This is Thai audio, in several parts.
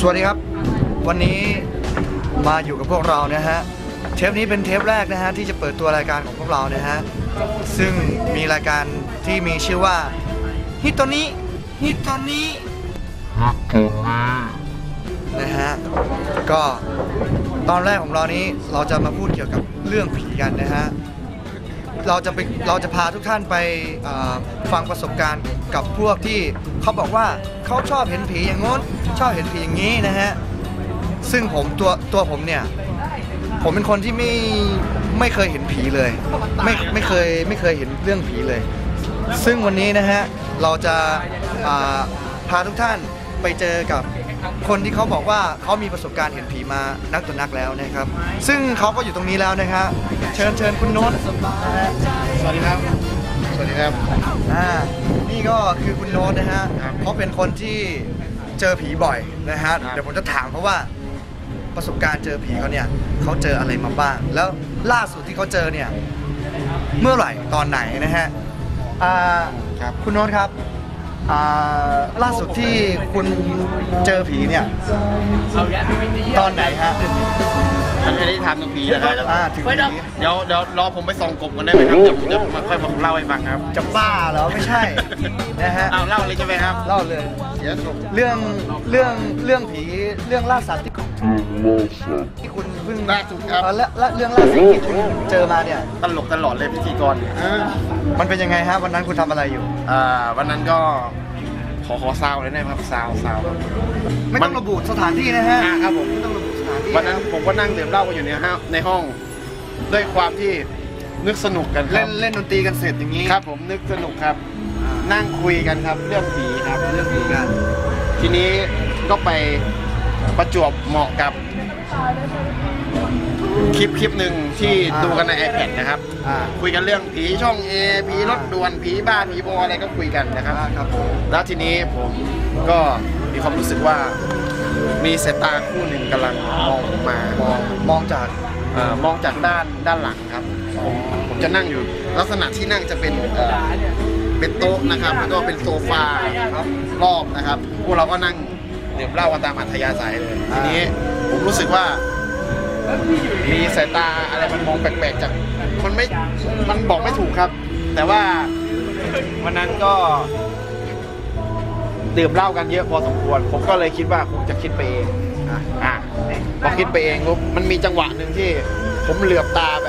สวัสดีครับ วันนี้มาอยู่กับพวกเรานะฮะ เทปนี้เป็นเทปแรกนะฮะที่จะเปิดตัวรายการของพวกเรานะฮะ ซึ่งมีรายการที่มีชื่อว่าฮิตโตนี้ฮิตโตนี้นะฮะ ก็ตอนแรกของเรานี้เราจะมาพูดเกี่ยวกับเรื่องผีกันนะฮะ เราจะไปเราจะพาทุกท่านไปฟังประสบการณ์กับพวกที่เขาบอกว่าเขาชอบเห็นผีอย่างง้น ชอบเห็นผีอย่างนี้นะฮะซึ่งผมตัวตัวผมเนี่ยผมเป็นคนที่ไม่ไม่เคยเห็นผีเลย ไม่ไม่เคยไม่เคยเห็นเรื่องผีเลย ซึ่งวันนี้นะฮะเราจะาพาทุกท่านไปเจอกับคนที่เขาบอกว่าเขามีประสบการณ์เห็นผีมานักต่อนักแล้วนะครับ ซึ่งเขาก็อยู่ตรงนี้แล้วนะครับ ชิญเชิญคุณโน้ตสวัสดีครับ สวัสดีครับอ่านี่ก็คือคุณโน้ตนะฮะครับเขาเป็นคนที่เจอผีบ่อยนะฮะครับเดี๋ยวผมจะถามเขาว่าประสบการณ์เจอผีเขาเนี่ยเขาเจออะไรมาบ้าง แล้วล่าสุดที่เขาเจอเนี่ยเมื่อไหร่ตอนไหนนะฮะอ่าครับคุณโน้ตครับอ่าล่าสุดที่คุณเจอผีเนี่ยตอนไหนฮะ ฉันไม่ได้ทำกับผีนะครับอ่าถึงผีเดี๋ยวเดี๋ยวรอผมไปส่องกบกันได้ไหมครับเดี๋ยวเดี๋ยวผมมาค่อยมาเล่าให้ฟังครับจะบ้าเหรอไม่ใช่นะฮะเอาเล่าเลยใช่ไหมครับเล่าเลยเดี๋ยวส่งเรื่องเรื่องเรื่องผีเรื่องล่าสัตว์ที่ที่คุณเพิ่งล่าสุดครับเอ่อและและเรื่องล่าสุดที่คุณเจอมาเนี่ยตลกตลอดเลยพิธีกรอ่ามันเป็นยังไงฮะวันนั้นคุณทำอะไรอยู่อ่าวันนั้นก็ขอขอซาวเลยได้ไหมครับซาวซาวครับไม่ต้องระบุสถานที่นะฮะอ่าครับผมไม่ต้องระบุสถานที่ วันนั้นผมก็นั่งดื่มเหล้ากันอยู่ในห้องในห้อง ด้วยความที่นึกสนุกกันคเล่รับนเล่นดนตรีกันเสร็จอย่างนี้ครับ ผมนึกสนุกครับ นั่งคุยกันครับ เรื่องผีครับ เรื่องผีกัน ทีนี้ก็ไปประจวบเหมาะกับคลิปคลิปหนึ่งที่อ่า ดูกันใน iPad นะครับ อ่าคุยกันเรื่องผีช่อง A ผีรถด่วนผีบ้าผีบออะไรก็คุยกันนะครับ อ่าครับผมแล้วทีนี้ผมก็มีความรู้สึกว่า มีสายตาคู่หนึ่งกำลังมองผมมามองมองจากเอ่อมองจากด้านด้านหลังครับผมผมจะนั่งอยู่ ลักษณะที่นั่งจะเป็นเอ่อเป็นโต๊ะนะครับแล้วก็เป็นโซฟาครับรอบนะครับพวกเราก็นั่งดื่มเหล้ากันตามอัธยาศัยเลยทีนี้ผมรู้สึกว่า มีสายตาอะไรมันมองแปลกๆจากมันไม่มันบอกไม่ถูกครับ แต่ว่าวันนั้นก็ ดื่มเหล้ากันเยอะพอสมควร ผมก็เลยคิดว่าคงจะคิดไปเองอะอะพอคิดไปเองปุ๊บมันมีจังหวะหนึ่งที่ผมเหลือบตาไป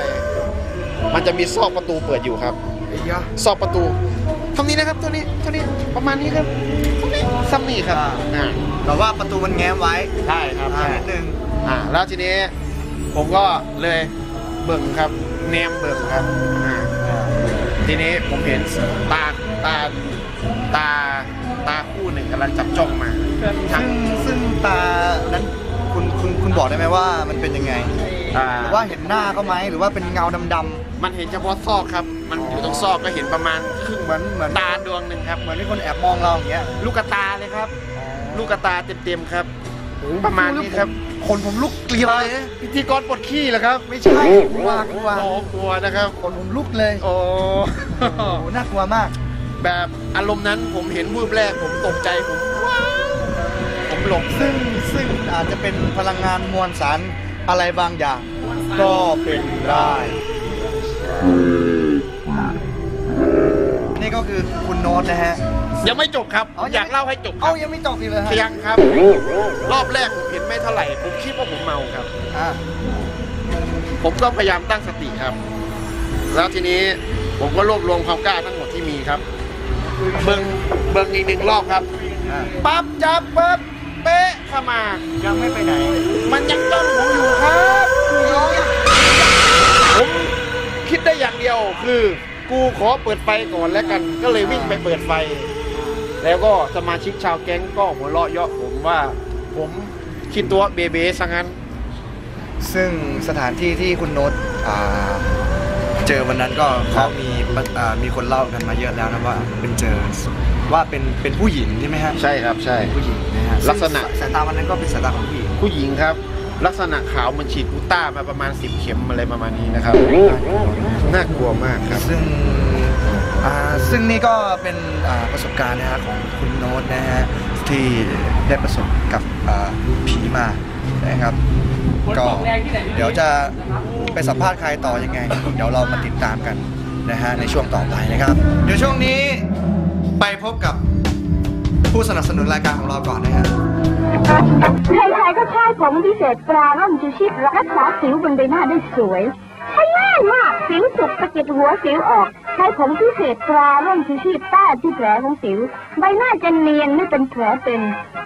มันจะมีซอกประตูเปิดอยู่ครับไอ้ยะซอกประตูเท่านี้นะครับเท่านี้เท่านี้ประมาณนี้ครับเท่านี้ซ้ำนี่ครับอ่าแต่ว่าประตูมันแง้มไว้ใช่ครับอ่าใช่นิดนึงอ่าแล้วทีนี้ผมก็เลยเบิ่งครับแนมเบิ่งครับอ่าทีนี้ผมเห็นตาตาตา ตาคู่หนึ่งกำลังจับจ้องมาทั้งซึ่งซึ่งตานั้นคุณคุณคุณบอกได้ไหมว่ามันเป็นยังไงอ่าหรือว่าเห็นหน้าเขาไหมหรือว่าเป็นเงาดำๆมันเห็นเฉพาะซอกครับ มันอยู่ตรงซอกก็เห็นประมาณครึ่งเหมือนเหมือนตาดวงหนึ่งครับ เหมือนมีคนแอบมองเราอย่างเงี้ยลูกกระตาเลยครับ ลูกกระตาเต็มๆครับ ประมาณนี้ครับ คนผมลุกเกลียวเลยนะพิธีกรปวดขี้เหรอครับ ไม่ใช่กลัวกลัวโอ้กลัวนะครับ คนผมลุกเลยโอ้โอ้โหน่ากลัวมาก แบบอารมณ์นั้นผมเห็นวูบแรกผมตกใจผมว้าวผมหลงซึ่งซึ่งอาจจะเป็นพลังงานมวลสารอะไรบางอย่าง ก็เป็นได้ นี่ก็คือคุณโน้ตนะฮะ ยังไม่จบครับอ๋อยังไม่อยากเล่าให้จบครัเอ้าบยังไม่จบอีกเลยฮะยังครับ รอบแรกผมเห็นไม่เท่าไหร่ ผมคิดว่าผมเมาครับ อ่าผมก็พยายามตั้งสติครับ แล้วทีนี้ผมก็รวบรวมความกล้าทั้งหมดที่มีครับ เบิ้งเบิ้งอีกหนึ่งรอบครับอ่าปั๊บจับปั๊บเป๊ะเข้ามา ยังไม่ไปไหน มันยังจ้องผมอยู่ครับผมคิดได้อย่างเดียวคือ กูขอเปิดไฟก่อนแล้วกัน ก็เลยวิ่งไปเปิดไฟ แล้วก็สมาชิกชาวแก๊งก็หัวเราะเยาะผมว่า ผมคิดตัวเบเบ้ซะงั้น ซึ่งสถานที่ที่คุณโน้ตอ่า เจอวันนั้นก็เขามีอ่ามีคนเล่ากันมาเยอะแล้วนะว่าเป็นเจอว่าเป็นเป็นผู้หญิงใช่ไหมฮะใช่ครับใช่ผู้หญิงนะฮะลักษณะซึ่งสายตาวันนั้นก็เป็นสายตาของผู้หญิงผู้หญิงครับ ลักษณะขาวเหมันฉีดกูต้ามาประมาณ 10 เข็มอะไรประมาณนี้นะครับน่ากลัวมากครับซึ่งอ่าซึ่งนี่ก็เป็นอ่าประสบการณ์นะฮะของคุณโน้ตนะฮะที่ได้ประสบกับอ่าผีมานะครับก็เดี๋ยวจะ ไปสัมภาษณ์ใครต่อยังไง เดี๋ยวเรามาติดตามกันนะฮะในช่วงต่อไปนะครับ เดี๋ยวช่วงนี้ไปพบกับผู้สนับสนุนรายการของเราก่อนนะฮะใครๆก็ใช้ผมพิเศษปลาร่มชูชีพรักษาสิวบนใบหน้าได้สวย ใช้ง่ายมากสิวสุกสะเก็ดหัวสิวออก ใช้ผมพิเศษตราร่มชูชีพแต้ที่แผลของสิว ใบหน้าจะเนียนไม่เป็นแผลเป็น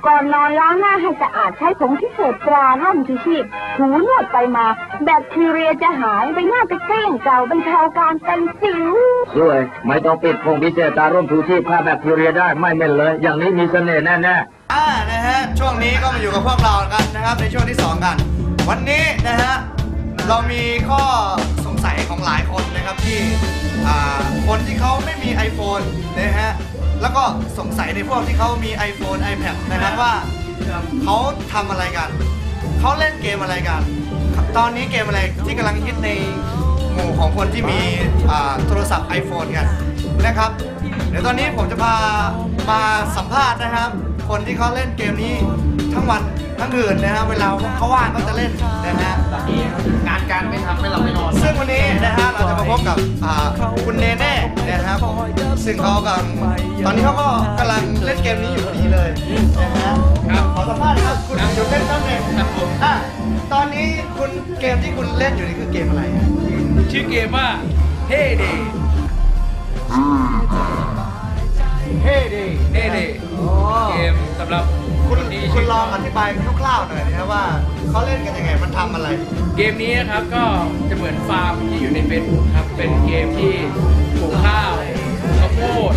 ก่อนนอนล้างหน้าให้สะอาดใช้ผมพิเศษตราร่มชูชีพถูนวดไปมา แบคทีเรียจะหายใบหน้าจะเกลี้ยงเก่าบรรเทาการเป็นสิวด้วยไม่ต้องปิดพงพิเศษตาร่มชูชีพฆ่าแบคทีเรียได้ไม่เหม็นเลย อย่างนี้มีเสน่ห์แน่ๆอ่านะฮะช่วงนี้ก็มาอยู่กับพวกเรากันนะครับในช่วงที่2กัน วันนี้นะฮะ เรามีข้อสงสัยของหลายคนนะครับที่คนที่เขาไม่มี iPhone นะฮะแล้วก็สงสัยในพวกที่เขามี iPhone iPad นะครับว่าเขาทำอะไรกัน เขาเล่นเกมอะไรกัน ตอนนี้เกมอะไรที่กำลังฮิตในหมู่ของคนที่มีโทรศัพท์ iPhone กันนะครับ เดี๋ยวตอนนี้ผมจะพามาสัมภาษณ์นะครับ คนที่เขาเล่นเกมนี้ทั้งวันทั้งคืนนะฮะเวลาเขาว่างก็จะเล่นนะฮะงานการไม่ทำไม่หลับไม่นอน ซึ่งวันนี้นะฮะเราจะมาพบกับอ่าคุณเนเน่นะครับซึ่งเขากำลังตอนนี้เขาก็กำลังเล่นเกมนี้อยู่พอดีเลยนะฮะครับขอสัมภาษณ์ครับคุณอยู่เล่นตั้งเองครับผมอะตอนนี้คุณเกมที่คุณเล่นอยู่นี่คือเกมอะไรฮะชื่อเกมว่า Hey Day เฮ้ดี Hey Day เกมสำ หรับคุณที่คุณลองอธิบายคร่าวๆหน่อยนะครับว่าเขาเล่นกันยังไงมันทำอะไร เกมนี้นะครับก็จะเหมือนฟาร์มที่อยู่ในเฟซบุ๊กครับ เป็นเกมที่ปลูกข้าวข้าวโพด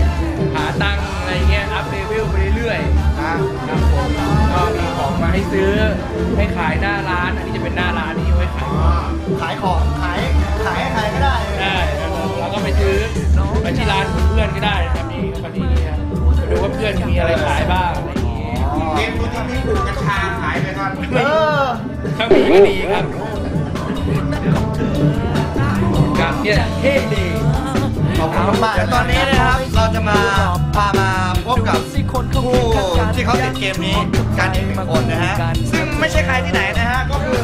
หาตังค์อะไรเงี้ย อัพเลเวลไปเรื่อยนะๆครับผมก็มีของมาให้ซื้อให้ขายหน้าร้าน อันนี้จะเป็นหน้าร้านที่ไว้ขายของ ขายของขายขายให้ใครก็ได้ได้ครับผมแล้วก็ไปซื้อไปที่ร้านของเพื่อนก็ได้นะครับนี่ก็ที่นี่ครับไปดูว่าเพื่อนมีอะไรขายบ้างอะไรอย่างเงี้ย เกมตัวที่มีปลูกกัญชาขายไปก่อนเออถ้ามีก็ดีครับการเนี่ยเท่ดีขอบคุณมากๆเดี๋ยวตอนนี้นะครับเราจะมาพามาพบกับผู้ที่เขาติดเกมนี้การอีกหนึ่งคนนะฮะซึ่งไม่ใช่ใครที่ไหนนะฮะก็คือ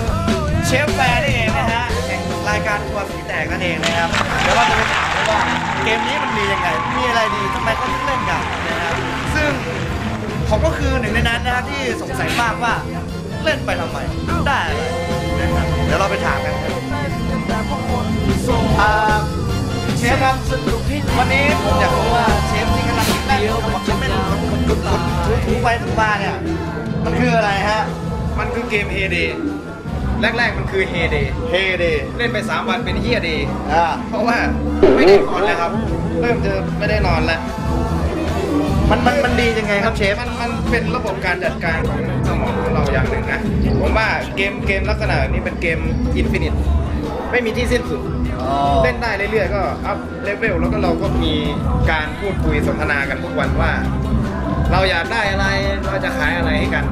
เชฟแฟร์นี่เองนะฮะแห่งรายการทัวร์สีแตกนั่นเองนะครับเดี๋ยวเราจะไปถามเลยว่าเกมนี้มันมียังไง มีอะไรดีทำไมเขาถึงเล่นกันนะฮะซึ่ง ผมก็คือหนึ่งในนั้นนะฮะที่สงสัยมากว่าเล่นไปทำไมได้อะไรนะครับเดี๋ยวเราไปถามกันครับอ่าเชฟครับวันนี้ผมอยากรู้ว่าเชฟที่กำลังเล่นอยู่มันเป็นกดกดถูไปถูมาเนี่ยมันคืออะไรฮะมันคือเกมเฮเดย์แรกๆมันคือเฮเดย์เฮเดเล่นไป 3 วันเป็นเฮียเดย์อ่าเพราะว่าไม่ได้นอนแล้วครับ เริ่มจะไม่ได้นอนแล้ว มันมันมันดียังไงครับเชฟ มันมันเป็นระบบการจัดการของสมองของเราอย่างหนึ่งนะ ผมว่าเกมเกมลักษณะแบบนี้เป็นเกมอินฟินิต ไม่มีที่สิ้นสุดเล่นได้เรื่อยๆก็อัพเลเวลแล้วก็เราก็มีการพูดคุยสนทนากันทุกวันว่า เราอยากได้อะไรเราจะขายอะไรให้กัน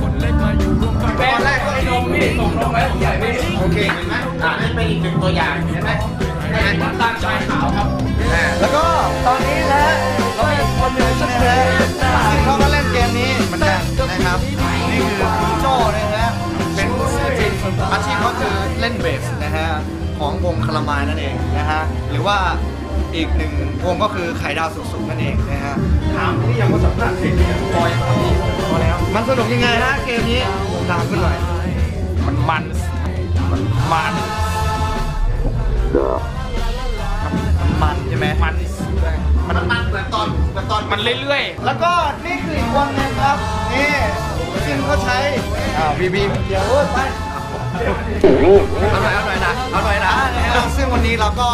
ตอนแรกก็นมนี่ส่งนมไว้ผมใหญ่ไม่โอเคเห็นไหมอ่านี่เป็นอีกหนึ่งตัวอย่างเห็นไหมเห็นไหมน้ำตาลชายขาวครับอ่าแล้วก็ตอนนี้นะฮะเรามีค นหนึ่งนะฮะซึ่งเขาก็เล่นเกมนี้เหมือนกันนะครับ นี่คือคุณโจ้นะฮะ เป็นศิลปินอาชีพเขาคือเล่นเบสนะฮะ ของวงคาราไมายนั่นเองนะฮะ หรือว่าอีกหนึ่งวงก็คือไข่ดาวสุกๆนั่นเองนะฮะ ถามที่ยังว่าสัมภาษณ์เสร็จเนี่ยพอยังพี่พอแล้ว มันสนุกยังไงฮะเกมนี้ตามขึ้นหน่อย มันมันมันมันมันใช่ไหมมัน มันมันเหมือนตอนเหมือนตอนมันเรื่อยแล้วก็นี่คืออีกวงหนึงครับ นี่ซึ่งเขาใช้อ่าบีบีเดี๋ยวไปเอาหน่อยเอาหน่อยนะเอาหน่อยนะนะฮะซึ่งวันนี้เราก็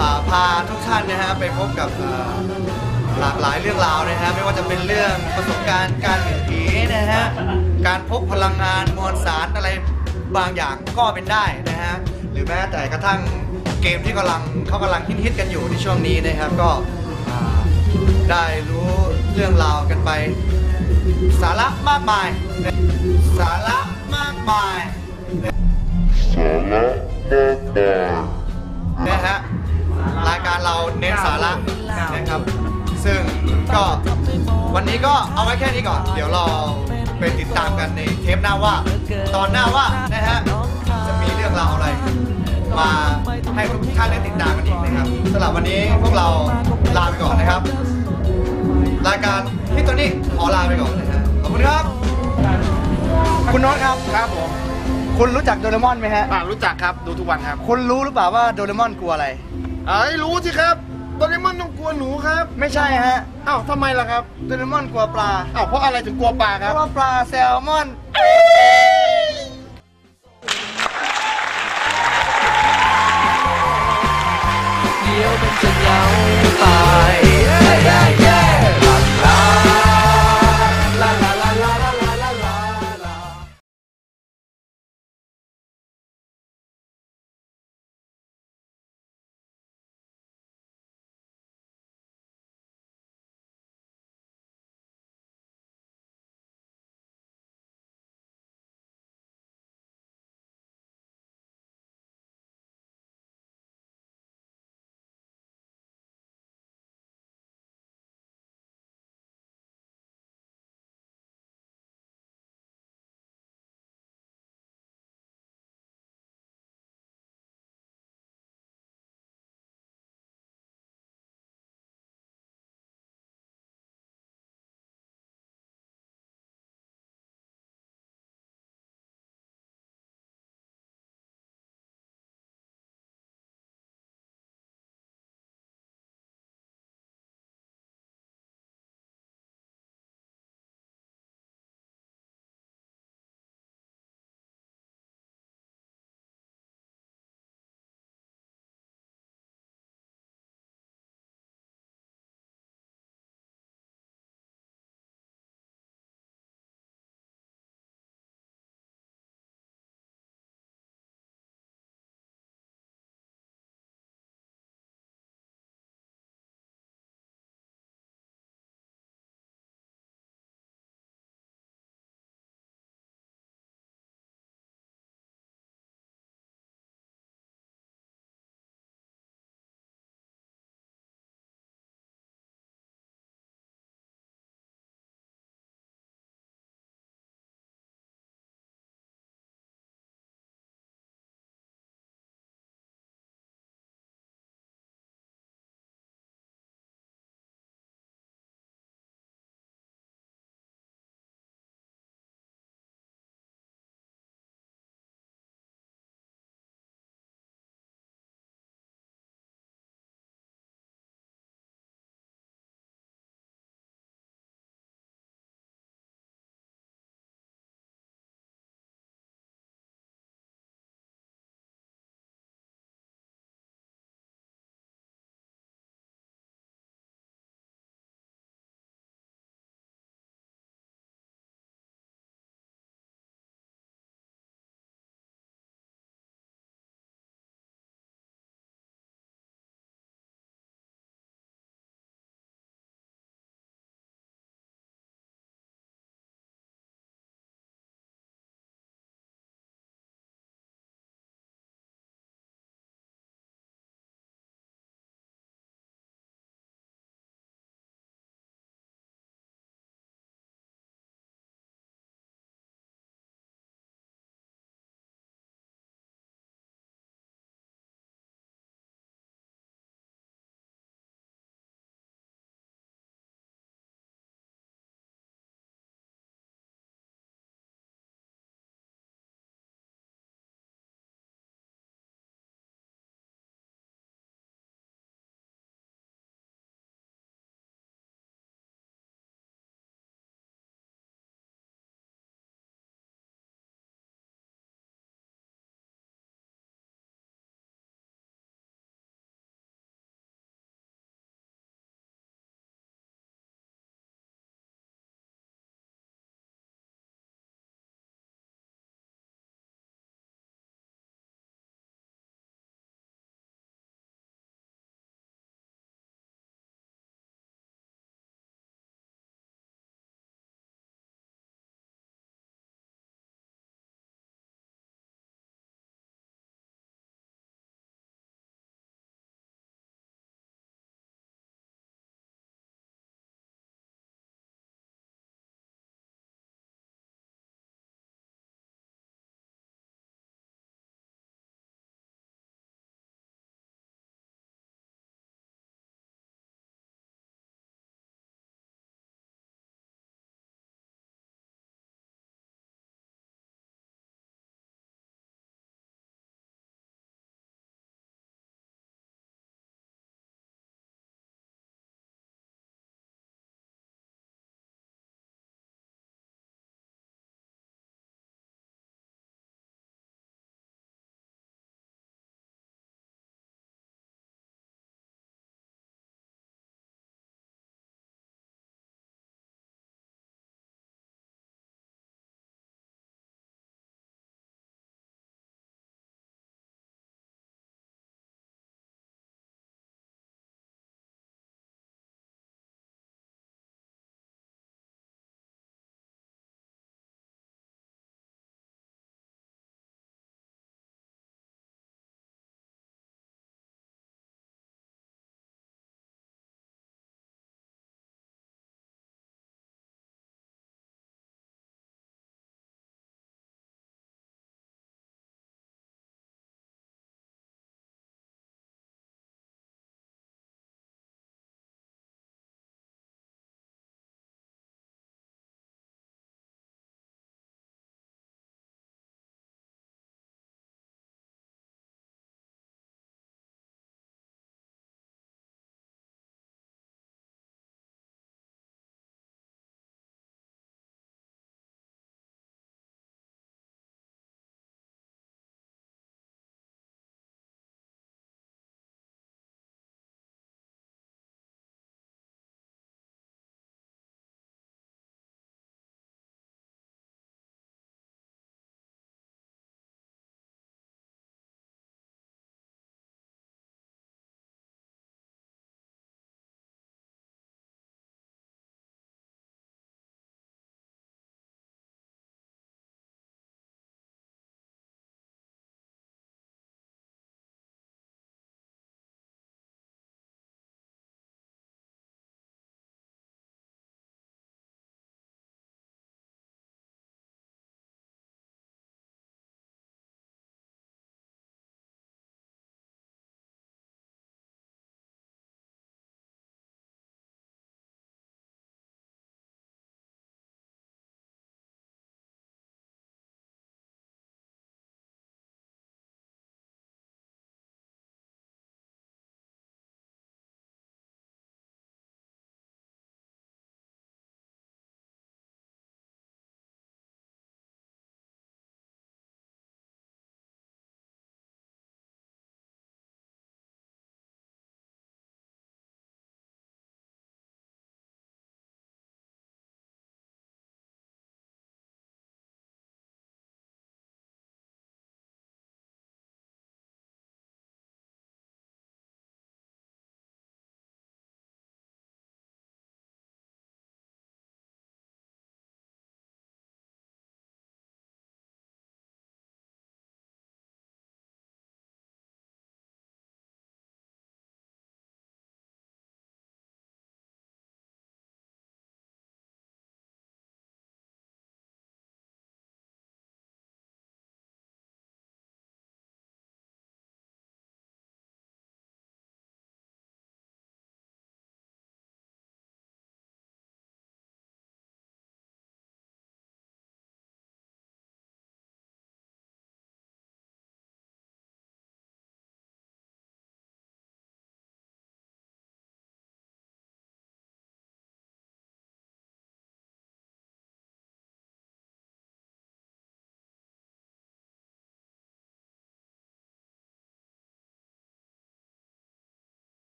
อ่าพาทุกท่านนะฮะไปพบกับอ่าหลากหลายเรื่องราวนะฮะไม่ว่าจะเป็นเรื่องประสบการณ์การเห็นผีนะฮะการพบพลังงานมวลสารอะไรบางอย่างก็เป็นได้นะฮะหรือแม้แต่กระทั่งเกมที่กำลังเขากำลังฮิตๆกันอยู่ในช่วงนี้นะครับก็อ่า ได้รู้เรื่องราวกันไปสาระมากมาย สาระมากมายนะฮะรายการเราเน้นสาระนะครับ ซึ่งก็วันนี้ก็เอาไว้แค่นี้ก่อน เดี๋ยวเราไปติดตามกันในเทปหน้าว่า ตอนหน้าว่านะฮะจะมีเรื่องราวอะไร มาให้ทุกท่านได้ติดตามกันอีกนะครับสำหรับวันนี้พวกเราลาไปก่อนนะครับ รายการพี่ตัวนี้ขอลาไปก่อนนะฮะขอบคุณครับ คุณโน้ตครับ ครับผม คุณรู้จักโดเรมอนไหมฮะ อ่ารู้จักครับดูทุกวันครับคุณรู้หรือเปล่าว่าโดเรมอนกลัวอะไร เอ้ยรู้สิครับโดเรมอนต้องกลัวหนูครับไม่ใช่ฮะ อ้าวทำไมล่ะครับโดเรมอนกลัวปลา อ้าวเพราะอะไรถึงกลัวปลาเพครับ ราะว่าปลาแซลมอน เดียวมั